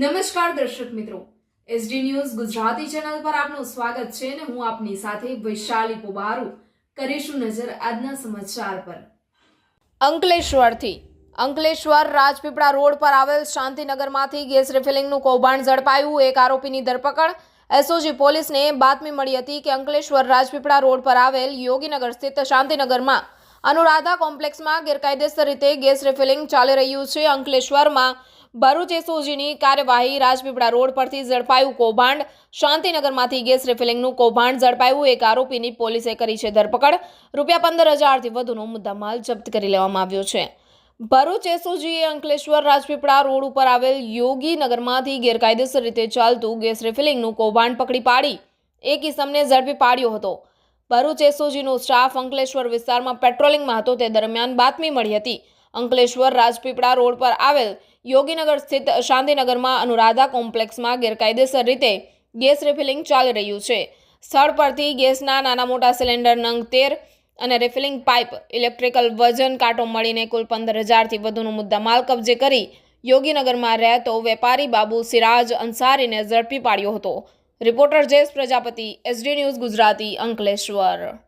નમસ્કાર દર્શક મિત્રો. એસડી ન્યૂઝ ગુજરાતી ચેનલ પર આપનું સ્વાગત છે અને હું આપની સાથે વૈશાલી પોબારુ કરીશું નજર આજના સમાચાર પર. અંકલેશ્વરથી. અંકલેશ્વર રાજપીપળા રોડ પર આવેલ શાંતિનગરમાંથી ગેસ રિફિલિંગનું કૌભાંડ ઝડપાયું. એક આરોપીની ધરપકડ. એસઓજી પોલીસને બાતમી મળી હતી કે અંકલેશ્વર રાજપીપળા રોડ પર આવેલ યોગીનગર સ્થિત શાંતિનગરમાં અનુરાધા કોમ્પ્લેક્સમાં ગેરકાયદેસર રીતે ગેસ રિફિલિંગ ચાલી રહ્યું છે. અંકલેશ્વરમાં ભરૂચ એસઓજીની કાર્યવાહી રાજપીપળા રોડ પરથી ઝડપાયું કૌભાંડ. શાંતિનગરમાંથી ગેસ રિફિલિંગનું કૌભાંડ ઝડપાયું, એક આરોપીની પોલીસે કરી છે ધરપકડ. રૂપિયા પંદર હજારથી વધુનો મુદ્દામાલ જપ્ત કરી લેવામાં આવ્યો છે. ભરૂચ એસઓજીએ અંકલેશ્વર રાજપીપળા રોડ ઉપર આવેલ યોગીનગરમાંથી ગેરકાયદેસર રીતે ચાલતું ગેસ રિફિલિંગનું કૌભાંડ પકડી પાડી. એક ઇસમને ઝડપી પાડ્યો હતો. ભરૂચ એસઓજીનો સ્ટાફ અંકલેશ્વર વિસ્તારમાં પેટ્રોલિંગમાં હતો. તે દરમિયાન બાતમી મળી હતી. અંકલેશ્વર રાજપીપળા રોડ પર આવેલ યોગીનગર સ્થિત શાંતિનગરમાં અનુરાધા કોમ્પ્લેક્સમાં ગેરકાયદેસર રીતે ગેસ રિફિલિંગ ચાલી રહ્યું છે. સ્થળ પરથી ગેસના નાના મોટા સિલિન્ડર નંગ તેર અને રિફિલિંગ પાઇપ, ઇલેક્ટ્રિકલ વજન કાંટો મળીને કુલ પંદર હજારથી વધુનો મુદ્દા માલ કબજે કરી યોગીનગરમાં રહેતો વેપારી બાબુ સિરાજ અંસારીને ઝડપી પાડ્યો હતો. Reporter Jayesh Prajapati, SD news Gujarati, Ankleshwar.